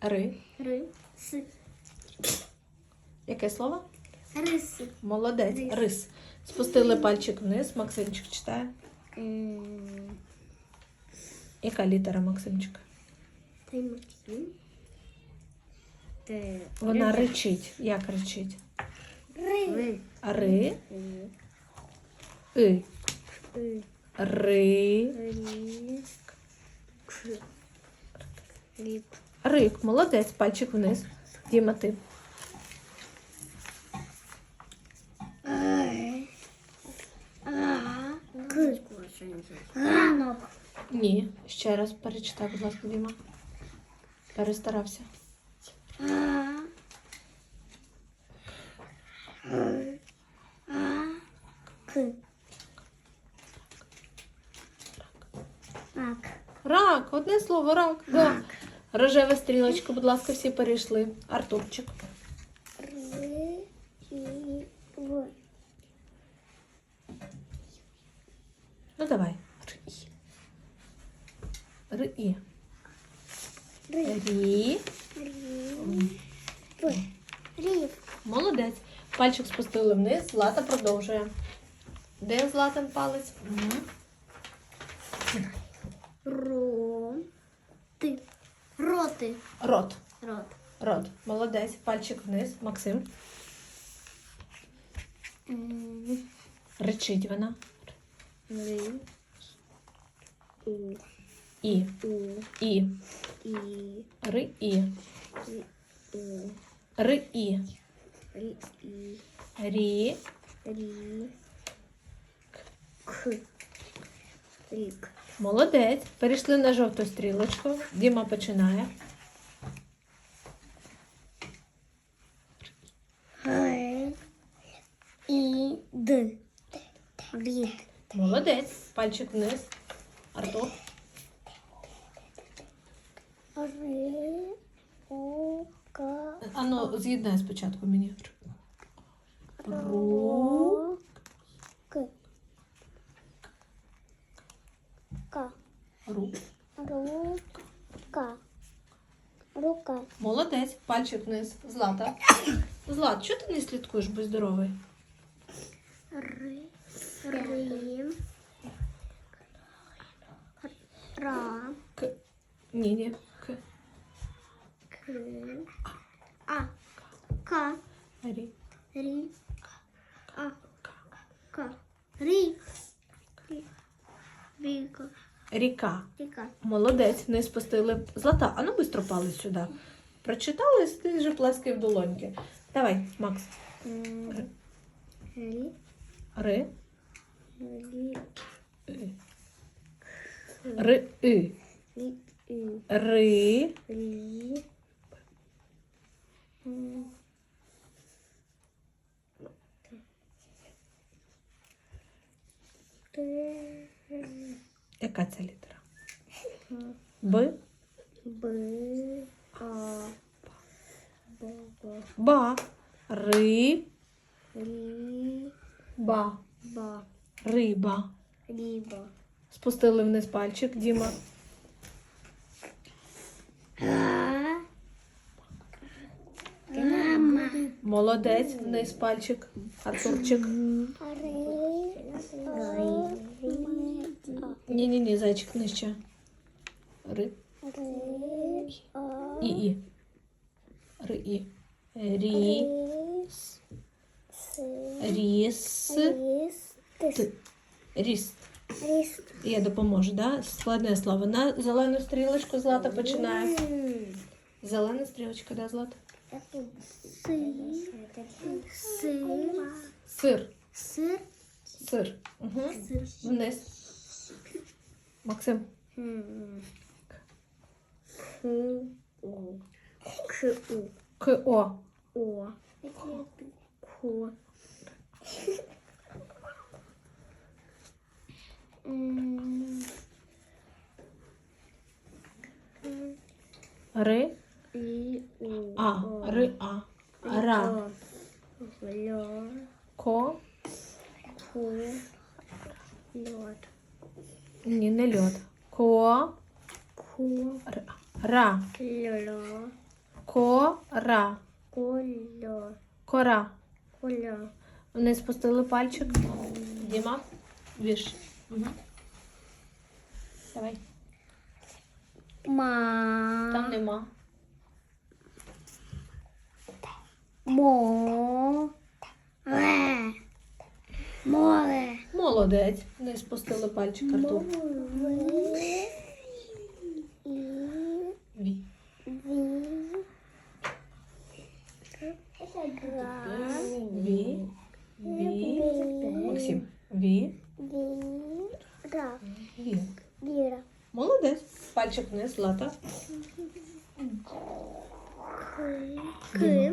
Ри. Рис. Яке слово? Рис. Молодець. Рис. Рис. Спустили пальчик вниз. Максимчик читає. М, Яка літера, Максимчик? Таймаки. Т. Вона ричить. Як ричить? Ри. Ри. Ри. И. Ри. Ри. К. Рик. Рик. Молодець. Пальчик вниз. Діма, ти. Ранок. Ні. Ще раз перечитай, будь ласка, Діма. Перестарався. А. А. К. Ак. Рак. Одне слово, рак. Да. Рожева стрілочка, будь ласка, всі перейшли. Артурчик. Ну давай. Ри. Ри. Ри. Рі. Рі. Молодець. Пальчик спустили вниз, Злата продовжує. Де Златин палець? Мгм. Ти. Рот. Рот. Рот. Молодець. Пальчик вниз. Максим. М, Речить вона. Ри. У. І. У. І. І. Ри. І. І. У. Ри. І. Рі. І. Рі. Рі. К. Рік. Молодець. Перейшли на жовту стрілочку. Діма починає. І. Д. Рід. Молодець. Пальчик вниз. Артур. Ри. У. К. Ану, з'єднай спочатку мені. Ру. Ро. К. К. Ру. Рука. Рука. Молодець. Пальчик вниз. Злата. Злат, чого ти не слідкуєш, будь здоровий? Ри. Рим. Ра. К. Ні, ні. К. К. А. К. Рі. Рі. А. К. Рі. Рі. Ріка. Ріка. Ріка. Молодець, не спустили. Злата, а ну бистро палець сюди. Прочитали, ти вже плескай в долоньки. Давай, Макс. Рі. Ри. Ри. Ри. Т. Яка це літера? Б. Б. А. Б. Б. Ба. Ри. Рі. Ба. Ба. Риба. Ріба. Спустили вниз пальчик, Діма. Мама. Молодець, вниз пальчик. Артурчик. Ні, ні, ні, зайчик нижче. Ри. І. І. Ри. І. Рі. Ріс. Т. Ріст. Я допоможу, да? Складне слово. На зелену стрілочку Злата починає. Зелена стрілочка, да, Злата? Сир. Сир. Сир. Сир. Угу. Вниз. Максим. К. К. К. О. О. Ко. Ри. І. У. А. О. Ри. А. Ра. Льо. Ко. Ку. Льот. Ні, не льот. Ко. Ку. Р. Ра. Льо. Кора. Коля. Кора. Коля. Вони спустили пальчик. Діма. Віж. Угу. Давай. Ма. Там нема. Мо. Ре. Море. Молодець. Не спустили пальчик Артур. Море. Пальчик вниз, Злата. К.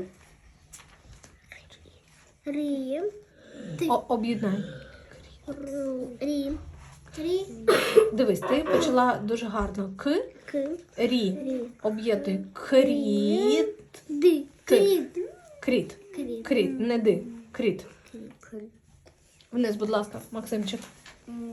Рі. О, об'єднай. Ру. Рі. Рі. Дивись, ти почала дуже гарно. К, К. рі. Рі. Об'єднуй. Кріт. Ди. Кріт. Кріт. Кріт. Кріт. Не ди. Кріт. Кріт. Вниз, будь ласка, Максимчик.